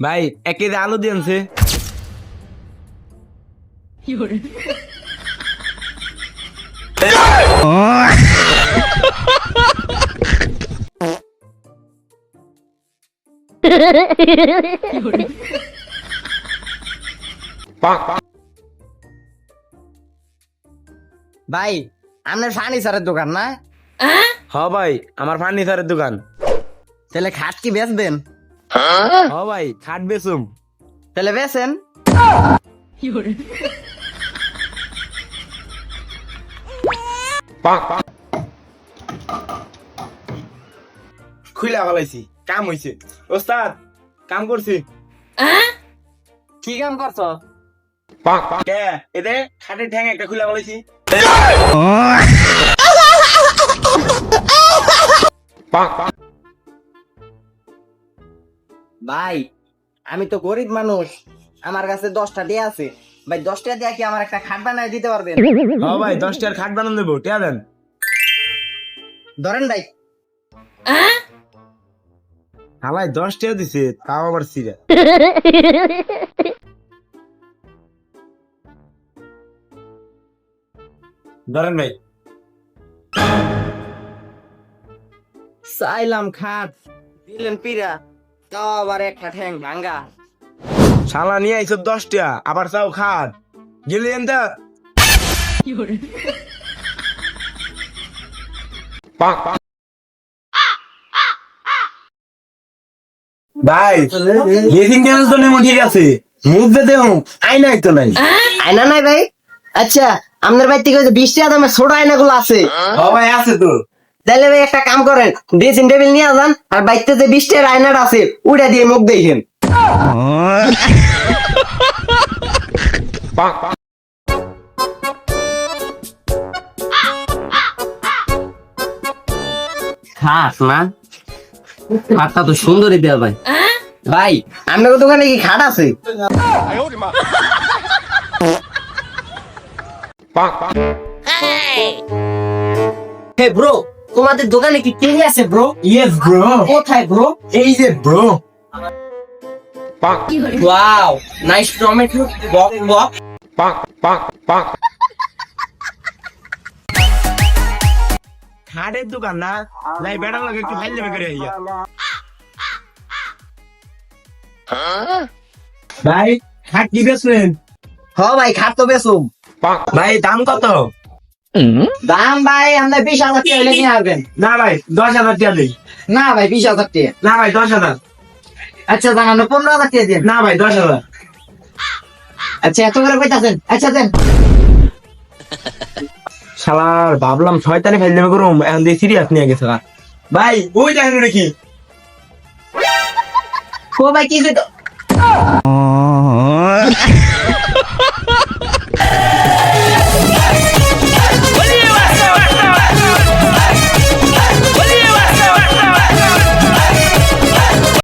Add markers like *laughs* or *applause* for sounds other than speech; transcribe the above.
ভাই এক কেজি আলু দিয়েছে ভাই আপনার ফার্নিচারের দোকান না? হ ভাই আমার ফার্নিচারের দোকান। তাহলে খাট কি বেচবেন? হ ভাই খাট বেচুম তাহলে বেচেন খুইলা ফেলাইছি কাম হইছে। ওস্তাদ কাম করছি। কি কাম করছ? কে এতে খাটের ঠ্যাং একটা খুলে ফেলাইছি ভাই আমি তো গরিব মানুষ। আমার কাছে দশটা দিয়ে আছে। ভাই দশটা দিয়ে কি আমার একটা খাট বানায় দিতে পারবেন? হ ভাই দশটার খাট বানান দেবো টিয়া দেন। ধরেন ভাই। হালাই দশ টাকা দিছে তাও আবার সিরা ধরেন ভাই। চাইলাম খাট। দিলেন পিরা আবার একটা ঠ্যাং ভাঙ্গা। শালা নিয়ে আইসো দশ টাকা আবার চাও গেলি এনতে? ভাই ড্রেসিং টেবিল তো নেমো ঠিক আছে। মুখ দে দেও আইনাই তো নাই। আয়না নাই ভাই? আচ্ছা আপনার বাড়ি থেকে ওই যে বৃষ্টি আদামের ছোট আয়নাগুলো আছে? ভাই আছে তো। তাহলে ভাই একটা কাম করেন ড্রেসিং টেবিল নিয়ে যান আর বাড়িতে যে বৃষ্টির আয়নাটা আছে উড়ে দিয়ে মুখ দেখেন। খাস না? খাটটা তো সুন্দরই দেওয়া ভাই। ভাই আপনার দোকানে কি খাট আছে? হে ব্রো তোমাদের দোকানে কি টিভি আছে ব্রো ইয়েস ব্রো কোথায় ব্রো এই যে ব্রো ওয়াও নাইস টমেটো বক বক পাক পাক পাক খাটের দোকান না? যাই বেড়া লাগে একটু ফাইল দেবে করে আইয়া। ভাই খাট কি বেচলেন হ ভাই খাট তো বেসুম ভাই দাম কত? দাম ভাই আমরা বিশ হাজার টাকা হলে নিয়ে আসবেন। না ভাই দশ হাজার টাকা দিই। না ভাই বিশ হাজার টাকা। না ভাই দশ হাজার। আচ্ছা জানানো পনেরো হাজার টাকা দিন। না ভাই দশ হাজার। আচ্ছা এত করে কইতাছেন? আচ্ছা দেন। শালার ভাবলাম শয়তানি ফাইল দেবে করুম এখন দিয়ে সিরিয়াস নিয়ে গেছে ভাই ওই দেখেন নাকি ও ভাই কি হইতো *laughs*